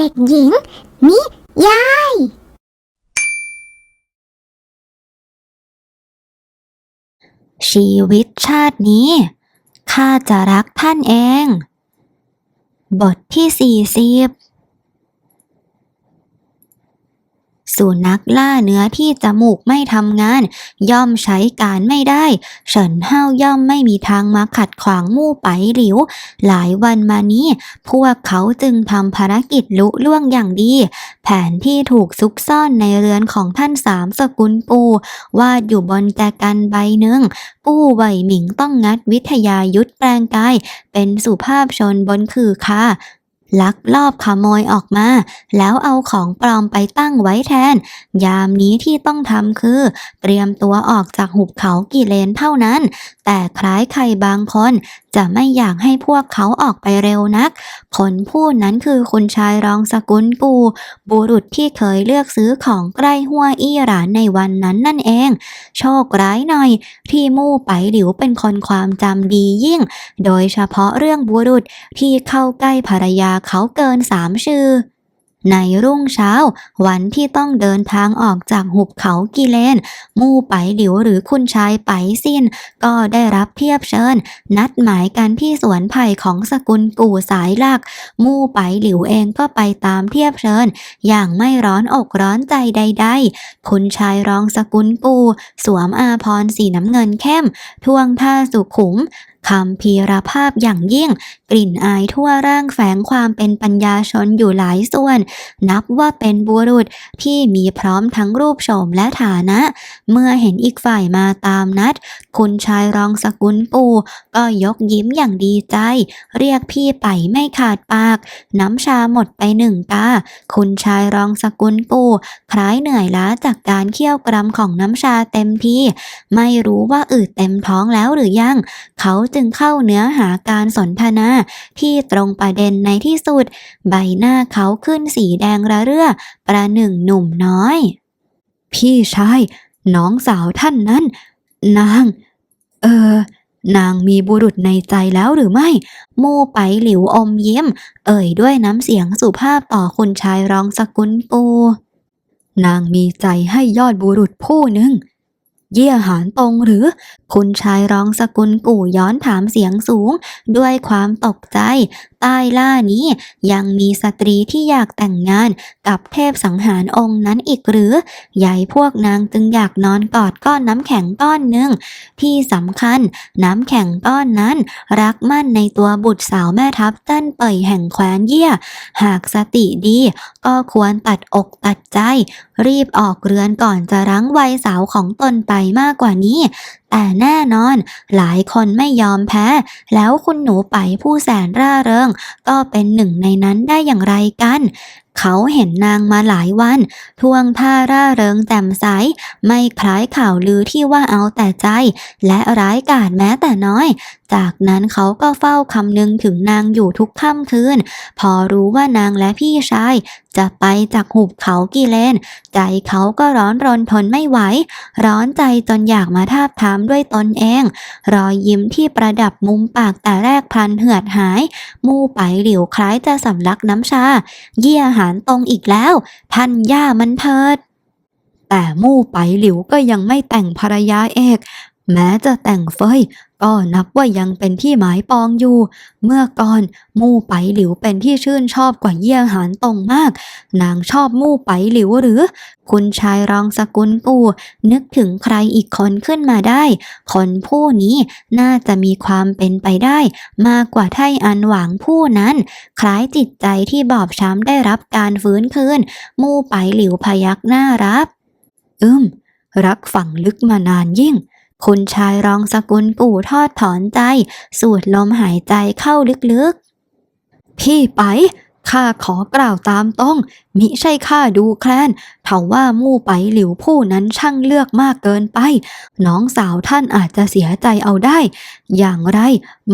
เด็กหญิง นิยาย ชีวิตชาตินี้ ข้าจะรักท่านเอง บทที่สี่สิบ สุนัขล่าเนื้อที่จมูกไม่ทำงาน ย่อมใช้การไม่ได้ เฉินเฮาย่อมไม่มีทางมาขัดขวางมู่ไปหลิว หลายวันมานี้ พวกเขาจึงทำภารกิจลุล่วงอย่างดี แผนที่ถูกซุกซ่อนในเรือนของท่านสามสกุลปูวาดอยู่บนแจกันใบหนึ่งปู่ไหวหมิงต้องงัดวิทยายุทธแปลงกาย เป็นสุภาพชนบนคือคา ลักลอบขโมยออกมา แล้วเอาของปลอมไปตั้งไว้แทน ยามนี้ที่ต้องทำคือ เตรียมตัวออกจากหุบเขากิเลนเท่านั้น แต่คล้ายใครบางคนจะไม่อยากให้พวกเขาออกไปเร็วนักคนผู้นั้นคือคุณชายรองสกุลกู บุรุษที่เคยเลือกซื้อของใกล้หัวอี้หลานในวันนั้นนั่นเอง โชคร้ายหน่อย ที่มู่ไปหลิวเป็นคนความจำดียิ่ง โดยเฉพาะเรื่องบุรุษที่เข้าใกล้ภรรยาเขาเกินสามชื่อ ในรุ่งเช้า วันที่ต้องเดินทางออกจากหุบเขากิเลน มู่ไปหลิวหรือคุณชายไปซินก็ได้รับเทียบเชิญ นัดหมายกันที่สวนไผ่ของสกุลกู่สายหลัก มู่ไปหลิวเองก็ไปตามเทียบเชิญ อย่างไม่ร้อนอกร้อนใจใด ๆ คุณชายรองสกุลกูสวมอาพรสีน้ำเงินเข้มท่วงท่าสุขุมคำพีรภาพอย่างยิ่ง กลิ่นอายทั่วร่างแฝงความเป็นปัญญาชนอยู่หลายส่วน นับว่าเป็นบุรุษที่มีพร้อมทั้งรูปโฉมและฐานะ เมื่อเห็นอีกฝ่ายมาตามนัด คุณชายรองสกุลปูก็ยกยิ้มอย่างดีใจ เรียกพี่ไปไม่ขาดปาก น้ำชาหมดไปหนึ่งกาคุณชายรองสกุลปูคล้ายเหนื่อยล้าจากการเคี่ยวกรำของน้ำชาเต็มที่ไม่รู้ว่าอืดเต็มท้องแล้วหรือยัง เขาจึงเข้าเนื้อหาการสนทนาที่ตรงประเด็นในที่สุด ใบหน้าเขาขึ้นสีแดงระเรื่อ ประหนึ่งหนุ่มน้อย พี่ชายน้องสาวท่านนั้น นาง เออ นางมีบุรุษในใจแล้วหรือไม่ มู่ไปหลิวอมยิ้ม เอ่ยด้วยน้ำเสียงสุภาพต่อคุณชายรองสกุลปู นางมีใจให้ยอดบุรุษผู้หนึ่ง เยี่ยหานตรงหรือคุณชายร้องสกุลกู่ย้อนถามเสียงสูง ด้วยความตกใจ ใต้ล่านี้ยังมีสตรีที่อยากแต่งงานกับเทพสังหารองค์นั้นอีกหรือ ใหญ่พวกนางจึงอยากนอนกอดก้อนน้ำแข็งก้อนหนึ่ง ที่สำคัญน้ำแข็งก้อนนั้น รักมั่นในตัวบุตรสาวแม่ทัพเต้นเป่ยแห่งแคว้นเยี่ย หากสติดี ก็ควรตัดอกตัดใจ รีบออกเรือนก่อนจะรั้งวัยสาวของตนไปมากกว่านี้แต่แน่นอนหลายคนไม่ยอมแพ้ แล้วคุณหนูไปผู้แสนร่าเริง ก็เป็นหนึ่งในนั้นได้อย่างไรกัน เขาเห็นนางมาหลายวัน ทวงท่าร่าเริงแจ่มใส ไม่คล้ายข่าวลือที่ว่าเอาแต่ใจ และร้ายกาจแม้แต่น้อย จากนั้นเขาก็เฝ้าคำนึงถึงนางอยู่ทุกค่ำคืน พอรู้ว่านางและพี่ชาย จะไปจากหุบเขากิเลน ใจเขาก็ร้อนรนทนไม่ไหว ร้อนใจจนอยากมาทาบทามด้วยตนเอง รอยยิ้มที่ประดับมุมปากแต่แรกพลันเหือดหาย มู่ไปหลิวคล้ายจะสำลักน้ำชา เยี่ยหารตรงอีกแล้ว ท่านย่ามันเถิด แต่มู่ไปหลิวก็ยังไม่แต่งภรรยาเอก แม้จะแต่งเฟย ก็นับว่ายังเป็นที่หมายปองอยู่ เมื่อก่อนมู่ไปหลิวเป็นที่ชื่นชอบกว่าเยี่ยหานตรงมาก นางชอบมู่ไปหลิวหรือ คุณชายรองสกุลกูนึกถึงใครอีกคนขึ้นมาได้ คนผู้นี้น่าจะมีความเป็นไปได้ มากกว่าไทอันหวังผู้นั้น คล้ายจิตใจที่บอบช้ำได้รับการฟื้นคืน มู่ไปหลิวพยักหน้ารับอึมรักฝังลึกมานานยิ่ง คุณชายรองสกุลกู่ทอดถอนใจ สูดลมหายใจเข้าลึกๆ พี่ไป ข้าขอกล่าวตามต้อง มิใช่ข้าดูแคลนเถาว่ามู่ไปหลิวผู้นั้นช่างเลือกมากเกินไป น้องสาวท่านอาจจะเสียใจเอาได้ อย่างไร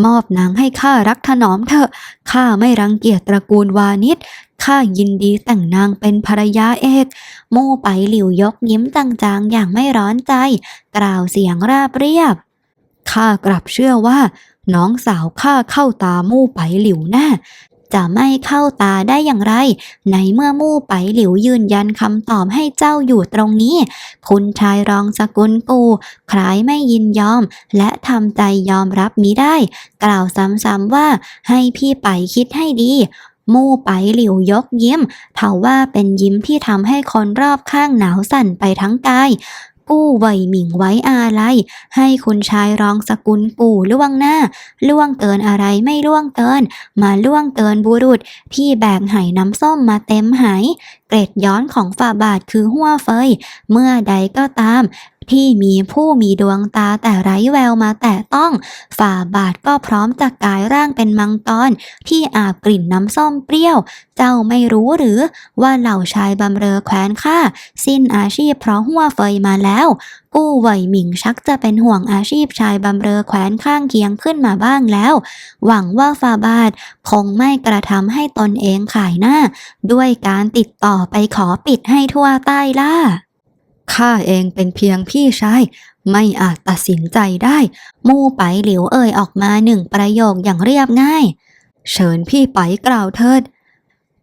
มอบนางให้ข้ารักถนอมเถอะข้าไม่รังเกียจตระกูลวานิชข้ายินดีแต่งนางเป็นภรรยาเอก มู่ไปหลิวยกยิ้มจางๆอย่างไม่ร้อนใจ กล่าวเสียงราบเรียบข้ากลับเชื่อว่า น้องสาวข้าเข้าตามู่ไปหลิวแน่ จะไม่เข้าตาได้อย่างไร ในเมื่อมู่ไปหลิวยืนยันคำตอบให้เจ้าอยู่ตรงนี้ คุณชายรองสกุลกูคล้ายไม่ยินยอม และทำใจยอมรับมิได้ กล่าวซ้ำๆว่าให้พี่ไปคิดให้ดีมู่ไปหลิวยกยิ้มเทว่าเป็นยิ้มที่ทำให้คนรอบข้างหนาวสั่นไปทั้งกาย กู้ไวหมิงไว้อาลัยให้คุณชายรองสกุลปู่ล่วงหน้า ล่วงเกินอะไรไม่ล่วงเกิน มาล่วงเกินบุรุษ พี่แบกไหน้ำส้มมาเต็มไหเกร็ดย้อนของฝ่าบาทคือหัวเฟย เมื่อใดก็ตาม ที่มีผู้มีดวงตาแต่ไร้แววมาแตะต้อง ฝ่าบาทก็พร้อมจะกลายร่างเป็นมังกรที่อาบกลิ่นน้ำส้มเปรี้ยว เจ้าไม่รู้หรือว่าเหล่าชายบำเรอแคว้นข้าสิ้นอาชีพเพราะหัวเฟยมาแล้ว กู้ไหวหมิงชักจะเป็นห่วงอาชีพชายบำเรอแคว้นข้างเคียงขึ้นมาบ้างแล้ว หวังว่าฟาบาทคงไม่กระทำให้ตนเองขายหน้า ด้วยการติดต่อไปขอปิดให้ทั่วใต้ล่า ข้าเองเป็นเพียงพี่ชายไม่อาจตัดสินใจได้ มู่ไปหลิวเอ่ยออกมาหนึ่งประโยคอย่างเรียบง่าย เชิญพี่ไปกล่าวเถิด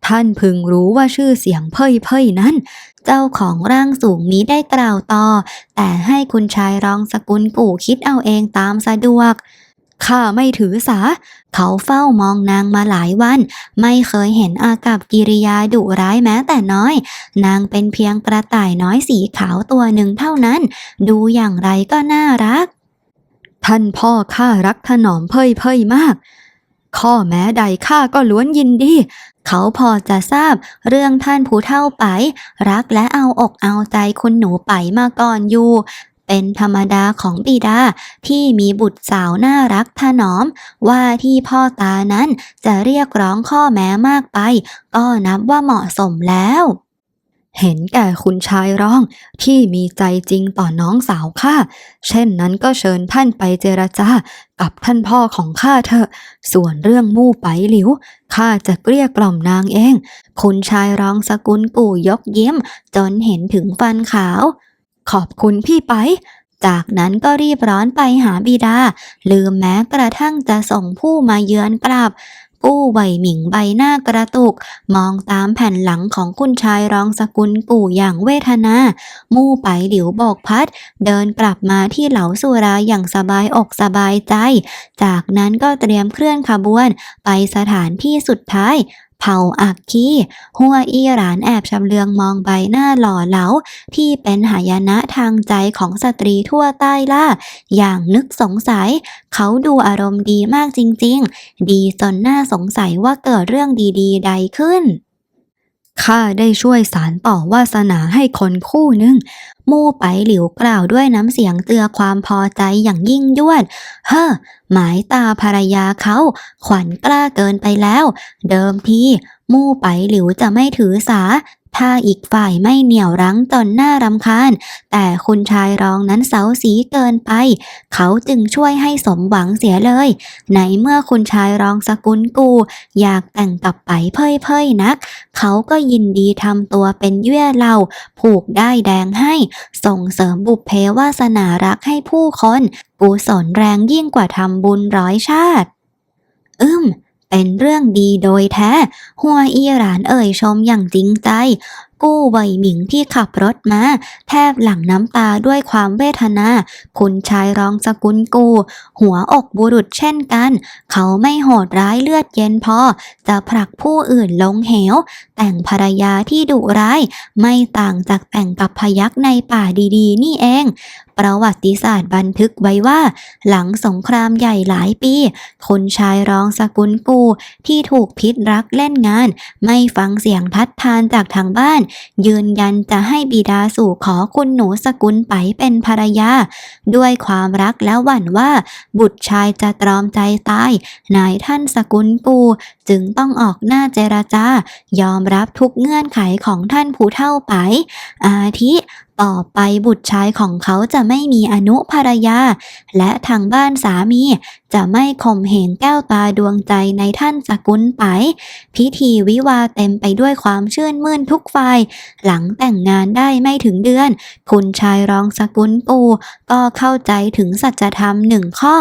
ท่านพึงรู้ว่าชื่อเสียงเพ่ยเพ่ยนั้น เจ้าของร่างสูงนี้ได้กล่าวต่อ แต่ให้คุณชายรองสกุลกู่คิดเอาเองตามสะดวก ข้าไม่ถือสา เขาเฝ้ามองนางมาหลายวัน ไม่เคยเห็นอากับกิริยาดุร้ายแม้แต่น้อย นางเป็นเพียงกระต่ายน้อยสีขาวตัวหนึ่งเท่านั้น ดูอย่างไรก็น่ารัก ท่านพ่อข้ารักถนอมเพ่ยเพ่ยมาก ข้อแม้ใดข้าก็ล้วนยินดีเขาพอจะทราบเรื่องท่านผู้เท่าไป รักและเอาอกเอาใจคุณหนูไปมาก่อนอยู่ เป็นธรรมดาของบิดาที่มีบุตรสาวน่ารักถนอม ว่าที่พ่อตานั้นจะเรียกร้องข้อแม้มากไป ก็นับว่าเหมาะสมแล้ว เห็นแก่คุณชายร้องที่มีใจจริงต่อน้องสาวข้าเช่นนั้นก็เชิญท่านไปเจรจากับท่านพ่อของข้าเถอะ ส่วนเรื่องมู่ไปหลิวข้าจะเกลี้ยกล่อมนางเอง คุณชายร้องสกุลกู่ยกเยิ้มจนเห็นถึงฟันขาว ขอบคุณพี่ไป จากนั้นก็รีบร้อนไปหาบิดา ลืมแม้กระทั่งจะส่งผู้มาเยือนกลับกู้ไหวหมิงใบหน้ากระตุก มองตามแผ่นหลังของคุณชายรองสกุลกู่อย่างเวทนา มู่ไปหลิวโบกพัด เดินกลับมาที่เหลาสุราอย่างสบายอกสบายใจ จากนั้นก็เตรียมเคลื่อนขบวน ไปสถานที่สุดท้าย เผ่าอักคีหัวอีหลานแอบชำเลืองมองใบหน้าหล่อเหลา ที่เป็นหายนะทางใจของสตรีทั่วใต้ล่า อย่างนึกสงสัย เขาดูอารมณ์ดีมากจริง ๆ ดีจนน่าสงสัยว่าเกิดเรื่องดี ๆ ใดขึ้น ข้าได้ช่วยสารต่อวาสนาให้คนคู่หนึ่งมู่ไปหลิวกล่าวด้วยน้ำเสียงเตือความพอใจอย่างยิ่งยวด เฮ้อ หมายตาภรรยาเขา ขวัญกล้าเกินไปแล้ว เดิมทีมู่ไปหลิวจะไม่ถือสา ถ้าอีกฝ่ายไม่เหนี่ยวรั้งจนหน่ารำคาญ แต่คุณชายรองนั้นเสาสีเกินไป เขาจึงช่วยให้สมหวังเสียเลย ในเมื่อคุณชายรองสกุลกู อยากแต่งกับไปเพ่ยเพ่ยนัก เขาก็ยินดีทำตัวเป็นเยื่อเหล่าผูกได้แดงให้ ส่งเสริมบุพเพวาสนารักให้ผู้คนกุศลแรงยิ่งกว่าทำบุญร้อยชาติอึม เป็นเรื่องดีโดยแท้ หัวอีหรานเอ่ยชมอย่างจริงใจ กู้ไวหมิงที่ขับรถมาแทบหลั่งน้ำตาด้วยความเวทนา คุณชายรองสกุลกู หัวอกบุรุษเช่นกัน เขาไม่โหดร้ายเลือดเย็นพอ จะผลักผู้อื่นลงเหว แต่งภรรยาที่ดุร้าย ไม่ต่างจากแต่งกับพยักในป่าดีๆ นี่เอง ประวัติศาสตร์บันทึกไว้ว่า หลังสงครามใหญ่หลายปี คนชายรองสกุลกูที่ถูกพิษรักเล่นงาน ไม่ฟังเสียงทัดทานจากทางบ้านยืนยันจะให้บิดาสู่ขอคุณหนูสกุลไปเป็นภรรยา ด้วยความรักและหวั่นว่า บุตรชายจะตรอมใจตาย นายท่านสกุลปูจึงต้องออกหน้าเจรจา ยอมรับทุกเงื่อนไขของท่านผู้เท่าไป อาทิ ต่อไปบุตรชายของเขาจะไม่มีอนุภรรยา และทางบ้านสามี จะไม่ข่มเหงแก้วตาดวงใจในท่านสกุลไปพิธีวิวาเต็มไปด้วยความชื่นมื่นทุกฝ่าย หลังแต่งงานได้ไม่ถึงเดือน คุณชายรองสกุลปูก็เข้าใจถึงสัจธรรมหนึ่งข้อ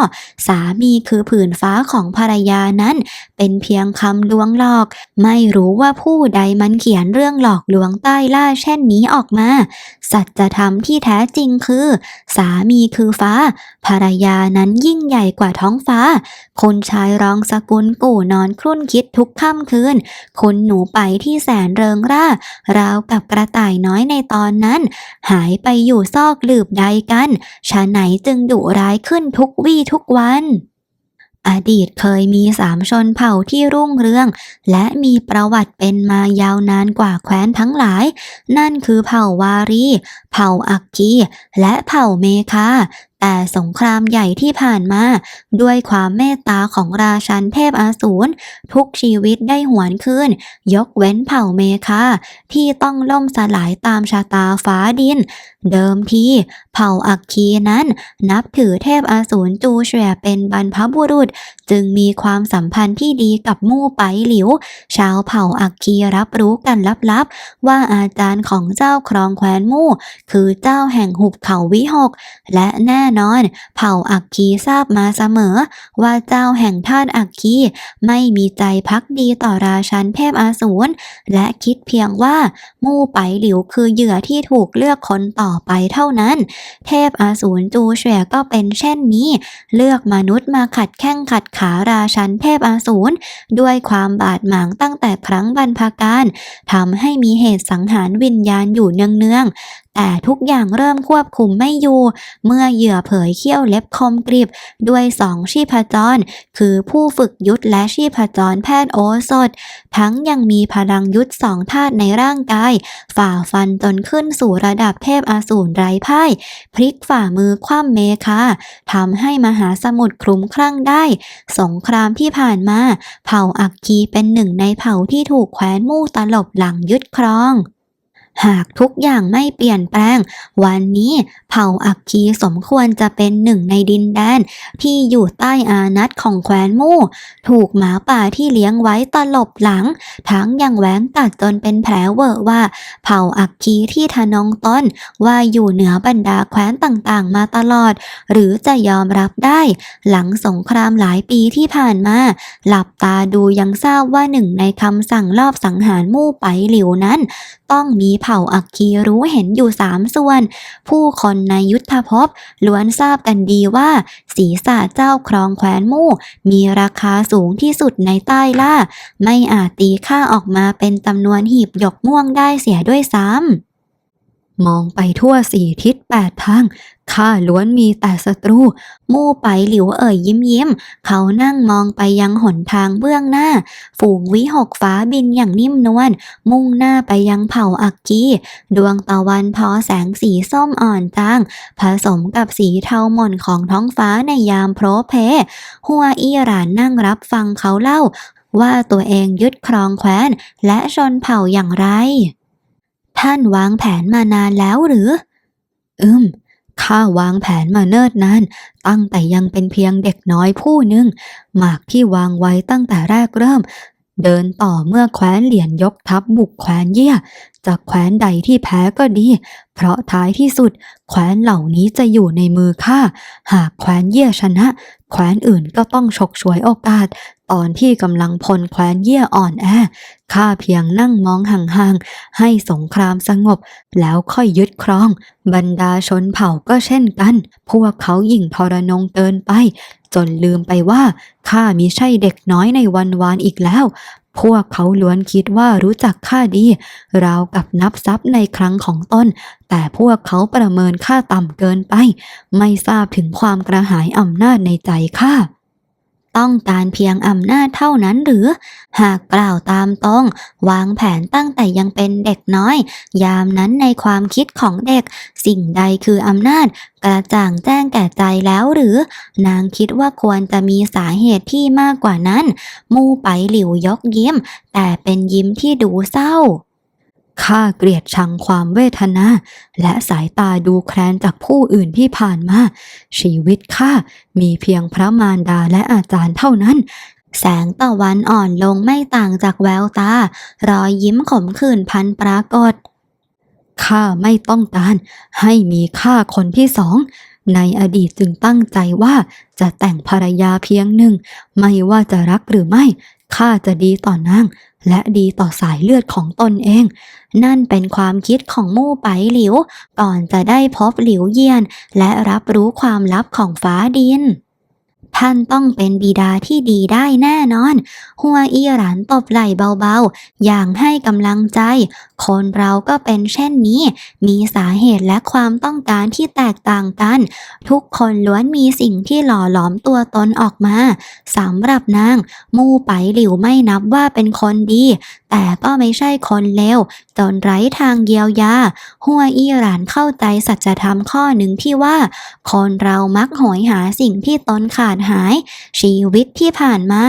สามีคือผืนฟ้าของภรรยานั้น เป็นเพียงคำลวงหลอก ไม่รู้ว่าผู้ใดมันเขียนเรื่องหลอกลวงใต้ล่าเช่นนี้ออกมาสัจธรรมที่แท้จริงคือ สามีคือฟ้า ภรรยานั้นยิ่งใหญ่กว่าท้องฟ้าคนชายรองสกุลกู่นอนครุ่นคิดทุกค่ำคืน คุณหนูไปที่แสนเริงร่า ราวกับกระต่ายน้อยในตอนนั้น หายไปอยู่ซอกหลืบใดกันชะไหนจึงดุร้ายขึ้นทุกวี่ทุกวัน อดีตเคยมีสามชนเผ่าที่รุ่งเรือง และมีประวัติเป็นมายาวนานกว่าแคว้นทั้งหลาย นั่นคือเผ่าวารี เผ่าอักกีและเผ่าเมคา แต่สงครามใหญ่ที่ผ่านมา ด้วยความเมตตาของราชันเทพอาสูรทุกชีวิตได้หวนคืนยกเว้นเผ่าเมคาที่ต้องล่มสลายตามชะตาฟ้าดิน เดิมทีเผ่าอักคีนั้น นับถือเทพอาสูรจูเฉวเป็นบรรพบุรุษ จึงมีความสัมพันธ์ที่ดีกับมู่ไปหลิว ชาวเผ่าอักคีรับรู้กันลับๆ ว่าอาจารย์ของเจ้าครองแคว้นมู่ คือเจ้าแห่งหุบเขาวิหก และแน่นอน เผ่าอักคีทราบมาเสมอ ว่าเจ้าแห่งท่านอักคีไม่มีใจพักดีต่อราชันเทพอาสูรและคิดเพียงว่ามู่ไปหลิวคือเหยื่อที่ถูกเลือกคนต่อไปเท่านั้น เทพอาสูรจูเฉวยก็เป็นเช่นนี้ เลือกมนุษย์มาขัดแข้งขัดขาราชันเทพอาสูรด้วยความบาดหมางตั้งแต่ครั้งบรรพการทำให้มีเหตุสังหารวิญญาณอยู่เนืองๆ แต่ทุกอย่างเริ่มควบคุมไม่อยู่ เมื่อเหยื่อเผยเขี้ยวเล็บคมกริบ ด้วยสองชีพจร คือผู้ฝึกยุทธและชีพจรแพทย์โอสถ ทั้งยังมีพลังยุทธสองธาตุในร่างกาย ฝ่าฟันจนขึ้นสู่ระดับเทพอสูรไร้พ่าย พลิกฝ่ามือคว่ำเมคาทำให้มหาสมุทรคลุ้มคลั่งได้ สงครามที่ผ่านมา เผ่าอักคีเป็นหนึ่งในเผ่าที่ถูกแคว้นมู่ตลบหลังยึดครอง หากทุกอย่างไม่เปลี่ยนแปลง วันนี้เผ่าอักคีสมควรจะเป็นหนึ่งในดินแดน ที่อยู่ใต้อานัตของแคว้นมู่ ถูกหมาป่าที่เลี้ยงไว้ตลบหลัง ทั้งยังแหวงกัดจนเป็นแผลเวอะว่า เผ่าอักคีที่ทะนงต้นว่าอยู่เหนือบรรดาแคว้นต่างๆ มาตลอด หรือจะยอมรับได้ หลังสงครามหลายปีที่ผ่านมา หลับตาดูยังทราบว่าหนึ่งในคำสั่งลอบสังหารมู่ไปหลิวนั้น ต้องมีเผ่าผ่าอักคีรู้เห็นอยู่สามส่วน ผู้คนในยุทธภพล้วนทราบกันดีว่า ศีรษะเจ้าครองแคว้นมู่ มีราคาสูงที่สุดในใต้ล่า ไม่อาจตีค่าออกมาเป็นจำนวนหีบหยกม่วงได้เสียด้วยซ้ำมองไปทั่วสี่ทิศแปดทาง ข้าล้วนมีแต่ศัตรู มู่ไปหลิวเอ่ยยิ้มยิ้ม เขานั่งมองไปยังหนทางเบื้องหน้า ฝูงวิหกฟ้าบินอย่างนิ่มนวล มุ่งหน้าไปยังเผ่าอักกีดวงตะวันทอแสงสีส้มอ่อนจาง ผสมกับสีเทาหม่นของท้องฟ้าในยามโพรเพ หัวอีหรานนั่งรับฟังเขาเล่า ว่าตัวเองยึดครองแคว้น และชนเผ่าอย่างไร ท่านวางแผนมานานแล้วหรือ อืม ข้าวางแผนมาเนิ่นนานตั้งแต่ยังเป็นเพียงเด็กน้อยผู้หนึ่งหมากที่วางไว้ตั้งแต่แรกเริ่ม เดินต่อเมื่อแคว้นเหรียญยกทัพบุกแคว้นเยี่ยจากแคว้นใดที่แพ้ก็ดี เพราะท้ายที่สุด แคว้นเหล่านี้จะอยู่ในมือข้า หากแคว้นเยี่ยชนะ แคว้นอื่นก็ต้องฉกฉวยโอกาส ตอนที่กำลังพลแคว้นเยี่ยอ่อนแอ ข้าเพียงนั่งมองห่างๆ ให้สงครามสงบ แล้วค่อยยึดครอง บรรดาชนเผ่าก็เช่นกัน พวกเขายิ่งทรนงเกินไป จนลืมไปว่าข้ามิใช่เด็กน้อยในวันวานอีกแล้วพวกเขาล้วนคิดว่ารู้จักข้าดีราวกับนับทรัพย์ในครั้งของตนแต่พวกเขาประเมินข้าต่ำเกินไป ไม่ทราบถึงความกระหายอำนาจในใจข้า ต้องการเพียงอำนาจเท่านั้นหรือ หากกล่าวตามตรง วางแผนตั้งแต่ยังเป็นเด็กน้อย ยามนั้นในความคิดของเด็ก สิ่งใดคืออำนาจ กระจ่างแจ้งแก่ใจแล้วหรือ นางคิดว่าควรจะมีสาเหตุที่มากกว่านั้น มู่ไปหลิวยกยิ้ม แต่เป็นยิ้มที่ดูเศร้า ข้าเกลียดชังความเวทนา และสายตาดูแคลนจากผู้อื่นที่ผ่านมา ชีวิตข้ามีเพียงพระมารดาและอาจารย์เท่านั้นแสงตะวันอ่อนลงไม่ต่างจากแววตา รอยยิ้มขมขื่นพันปรากฏ ข้าไม่ต้องการให้มีข้าคนที่สอง ในอดีตจึงตั้งใจว่าจะแต่งภรรยาเพียงหนึ่ง ไม่ว่าจะรักหรือไม่ ข้าจะดีต่อนาง และดีต่อสายเลือดของตนเอง นั่นเป็นความคิดของมู่ไปหลิว ก่อนจะได้พบหลิวเยียน และรับรู้ความลับของฟ้าดิน ท่านต้องเป็นบิดาที่ดีได้แน่นอน หัวอีหรันตบไหล่เบาๆ อย่างให้กำลังใจ คนเราก็เป็นเช่นนี้ มีสาเหตุและความต้องการที่แตกต่างกัน ทุกคนล้วนมีสิ่งที่หล่อหลอมตัวตนออกมาสำหรับนาง มู่ไปหลิวไม่นับว่าเป็นคนดี แต่ก็ไม่ใช่คนเลวจนไร้ทางเยียวยา หัวอีหรานเข้าใจสัจธรรมข้อหนึ่งที่ว่า คนเรามักโหยหาสิ่งที่ตนขาดหาย ชีวิตที่ผ่านมา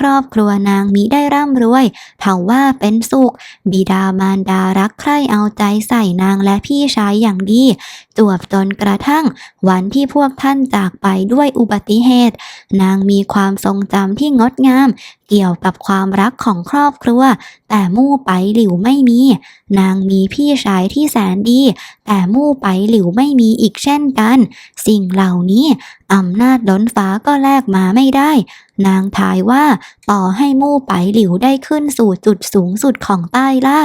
ครอบครัวนางมิได้ร่ำรวยเท่าว่าเป็นสุข บิดามารดารักใคร่เอาใจใส่นางและพี่ชายอย่างดี จวบจนกระทั่ง วันที่พวกท่านจากไปด้วยอุบัติเหตุ นางมีความทรงจำที่งดงามเกี่ยวกับความรักของครอบครัว แต่มู่ไปหลิวไม่มี นางมีพี่ชายที่แสนดี แต่มู่ไปหลิวไม่มีอีกเช่นกัน สิ่งเหล่านี้อำนาจล้นฟ้าก็แลกมาไม่ได้ นางทายว่าต่อให้มู่ไปหลิวได้ขึ้นสู่จุดสูงสุดของใต้ล่า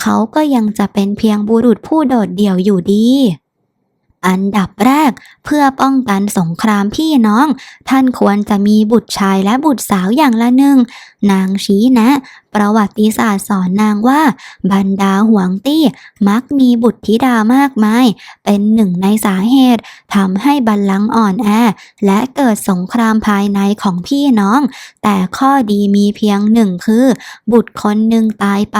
เขาก็ยังจะเป็นเพียงบุรุษผู้โดดเดี่ยวอยู่ดี อันดับแรก เพื่อป้องกันสงครามพี่น้อง ท่านควรจะมีบุตรชายและบุตรสาวอย่างละหนึ่ง นางชี้แนะ ประวัติศาสตร์สอนนางว่า บรรดาหวงตี้มักมีบุตรธิดามากมาย เป็นหนึ่งในสาเหตุทำให้บัลลังก์อ่อนแอ และเกิดสงครามภายในของพี่น้อง แต่ข้อดีมีเพียงหนึ่งคือ บุตรคนหนึ่งตายไป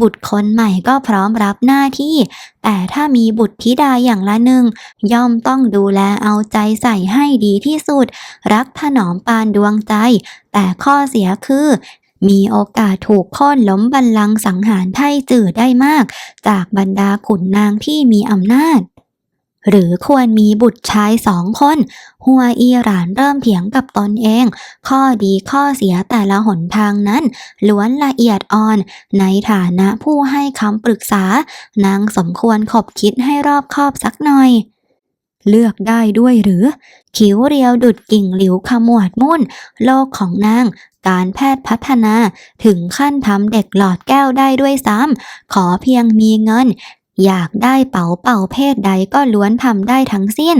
บุตรคนใหม่ก็พร้อมรับหน้าที่ แต่ถ้ามีบุตรธิดาอย่างละหนึ่งย่อมต้องดูแลเอาใจใส่ให้ดีที่สุด รักถนอมปานดวงใจ แต่ข้อเสียคือมีโอกาสถูกโค่นล้มบัลลังก์สังหารไทจื่อได้มาก จากบรรดาขุนนางที่มีอำนาจ หรือควรมีบุตรชายสองคน หัวอีหรานเริ่มเถียงกับตนเอง ข้อดีข้อเสียแต่ละหนทางนั้น ล้วนละเอียดอ่อน ในฐานะผู้ให้คำปรึกษา นางสมควรขบคิดให้รอบคอบสักหน่อย เลือกได้ด้วยหรือ คิ้วเรียวดุดกิ่งหลิวขมวดมุ่น โลกของนาง การแพทย์พัฒนา ถึงขั้นทำเด็กหลอดแก้วได้ด้วยซ้ำขอเพียงมีเงิน อยากได้เป๋าเป่าเพศใดก็ล้วนทำได้ทั้งสิ้น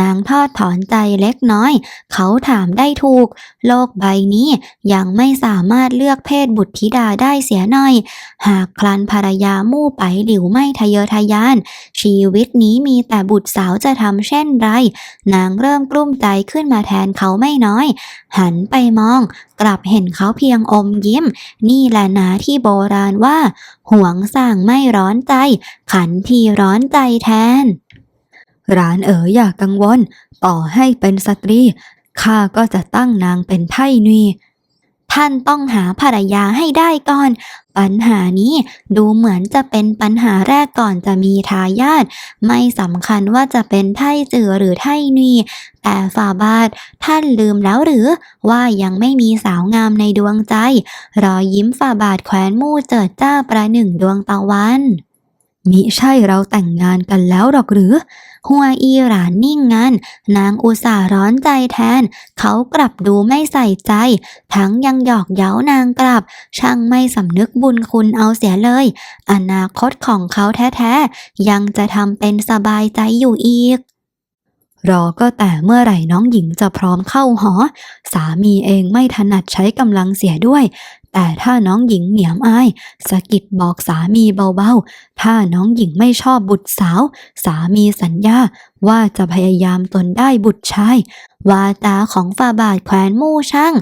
นางทอดถอนใจเล็กน้อย เขาถามได้ถูก โลกใบนี้ยังไม่สามารถเลือกเพศบุตรธิดาได้เสียหน่อย หากคลันภรรยามู่ไปหลิวไม่ทะเยอทะยาน ชีวิตนี้มีแต่บุตรสาวจะทำเช่นไร นางเริ่มกลุ้มใจขึ้นมาแทนเขาไม่น้อย หันไปมอง กลับเห็นเขาเพียงอมยิ้ม นี่แหละนะที่โบราณว่า ห่วงสร้างไม่ร้อนใจขันทีร้อนใจแทน ร้านเอ๋ออย่ากังวล ต่อให้เป็นสตรี ข้าก็จะตั้งนางเป็นไท่นี ท่านต้องหาภรรยาให้ได้ก่อน ปัญหานี้ดูเหมือนจะเป็นปัญหาแรกก่อนจะมีทายาทไม่สำคัญว่าจะเป็นไท่จือหรือไท่นี แต่ฝ่าบาทท่านลืมแล้วหรือ ว่ายังไม่มีสาวงามในดวงใจ รอยยิ้มฝ่าบาทแขวนมู่เจิดจ้าประหนึ่งดวงตะวัน มิใช่เราแต่งงานกันแล้วหรอกหรือ หัวอีหรานนิ่งงันนางอุตส่าห์ร้อนใจแทน เขากลับดูไม่ใส่ใจ ทั้งยังหยอกเย้านางกลับ ช่างไม่สำนึกบุญคุณเอาเสียเลย อนาคตของเขาแท้ๆ ยังจะทำเป็นสบายใจอยู่อีกรอก็แต่เมื่อไหร่น้องหญิงจะพร้อมเข้าหอ สามีเองไม่ถนัดใช้กำลังเสียด้วย แต่ถ้าน้องหญิงเหนียมอายสะกิดบอกสามีเบาๆ ถ้าน้องหญิงไม่ชอบบุตรสาว สามีสัญญาว่าจะพยายามตนได้บุตรชาย วาจาของฝ่าบาทแขวนมู่ช่าง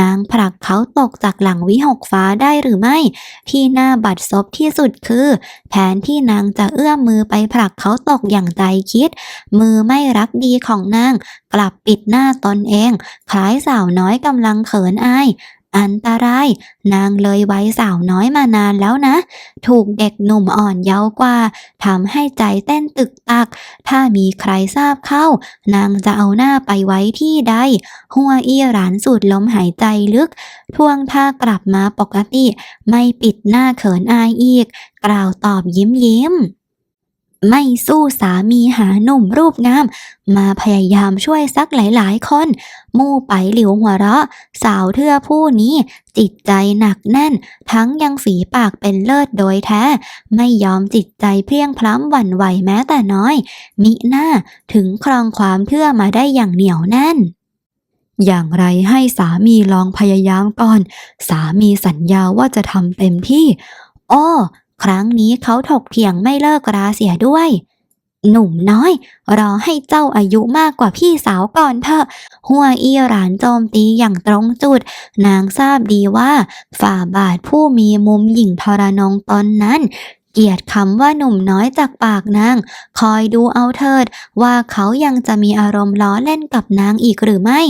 นางผลักเขาตกจากหลังวิหกฟ้าได้หรือไม่ ที่หน้าบัดซบที่สุดคือ แผนที่นางจะเอื้อมมือไปผลักเขาตกอย่างใจคิด มือไม่รักดีของนาง กลับปิดหน้าตนเอง คล้ายสาวน้อยกำลังเขินอาย อันตราย นางเลยไว้สาวน้อยมานานแล้วนะ ถูกเด็กหนุ่มอ่อนเยาว์กว่าทำให้ใจเต้นตึกตัก ถ้ามีใครทราบเข้า นางจะเอาหน้าไปไว้ที่ใด หัวอี้หลานสูดลมหายใจลึก ทวงท่ากลับมาปกติ ไม่ปิดหน้าเขินอายอีก กล่าวตอบยิ้มยิ้ม ไม่สู้สามีหาหนุ่มรูปงาม มาพยายามช่วยสักหลายๆคน มู่ไปหลิวหัวเราะ สาวเทื่อผู้นี้ จิตใจหนักแน่น ทั้งยังฝีปากเป็นเลิศโดยแท้ ไม่ยอมจิตใจเพียงพล้ำหวั่นไหวแม้แต่น้อย มิหน้าถึงครองความเทื่อมาได้อย่างเหนียวแน่นอย่างไรให้สามีลองพยายามก่อน สามีสัญญาว่าจะทำเต็มที่ อ้อ ครั้งนี้เขาถกเถียงไม่เลิกราเสียด้วย หนุ่มน้อย รอให้เจ้าอายุมากกว่าพี่สาวก่อนเถอะ หัวอีหลานโจมตีอย่างตรงจุด นางทราบดีว่า ฝ่าบาทผู้มีมุมหญิงทรนงตนนั้น เกียดคำว่าหนุ่มน้อยจากปากนาง คอยดูเอาเถิด ว่าเขายังจะมีอารมณ์ล้อเล่นกับนางอีกหรือไม่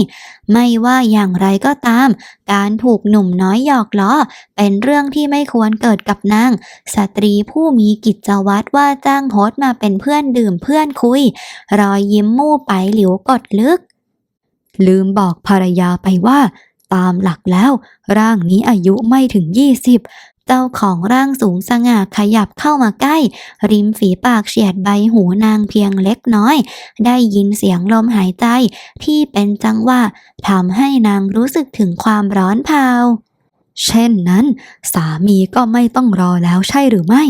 ไม่ว่าอย่างไรก็ตาม การถูกหนุ่มน้อยหยอกล้อ เป็นเรื่องที่ไม่ควรเกิดกับนาง สตรีผู้มีกิจวัตรว่าจ้างโฮสมาเป็นเพื่อนดื่มเพื่อนคุย รอยยิ้มมู่ไปหลิวกดลึก ลืมบอกภรรยาไปว่าตามหลักแล้ว ร่างนี้อายุไม่ถึง 20 เจ้าของร่างสูงสง่าขยับเข้ามาใกล้ ริมฝีปากเฉียดใบหูนางเพียงเล็กน้อย ได้ยินเสียงลมหายใจที่เป็นจังหวะทำให้นางรู้สึกถึงความร้อนเผา เช่นนั้น สามีก็ไม่ต้องรอแล้วใช่หรือไม่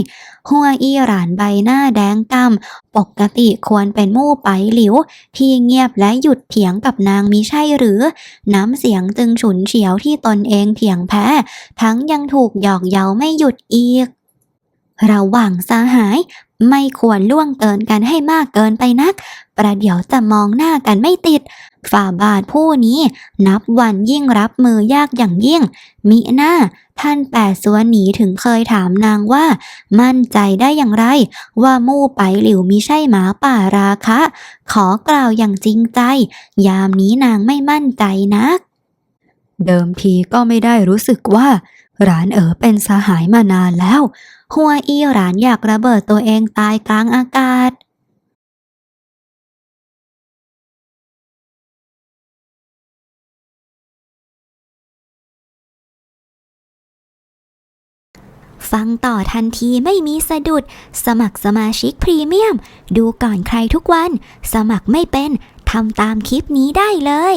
หัวอีหรานใบหน้าแดงกำปกติควรเป็นมู่ไปหลิว ที่เงียบและหยุดเถียงกับนางมิใช่หรือ น้ำเสียงจึงฉุนเฉียวที่ตนเองเถียงแพ้ ทั้งยังถูกหยอกเย้าไม่หยุดอีกระหว่างสาหาย ไม่ควรล่วงเกินกันให้มากเกินไปนัก ประเดี๋ยวจะมองหน้ากันไม่ติด ฝ่าบาทผู้นี้ นับวันยิ่งรับมือยากอย่างยิ่ง มิหน้า ท่านแปดสวนหนีถึงเคยถามนางว่า มั่นใจได้อย่างไร ว่ามู่ไปหลิวมิใช่หมาป่าราคะ ขอกล่าวอย่างจริงใจ ยามนี้นางไม่มั่นใจนัก เดิมทีก็ไม่ได้รู้สึกว่า ร้านเอ๋อเป็นสหายมานานแล้ว หัวอีหรานอยากระเบิดตัวเองตายกลางอากาศ ฟังต่อทันทีไม่มีสะดุด สมัครสมาชิกพรีเมียม ดูก่อนใครทุกวัน สมัครไม่เป็นทำตามคลิปนี้ได้เลย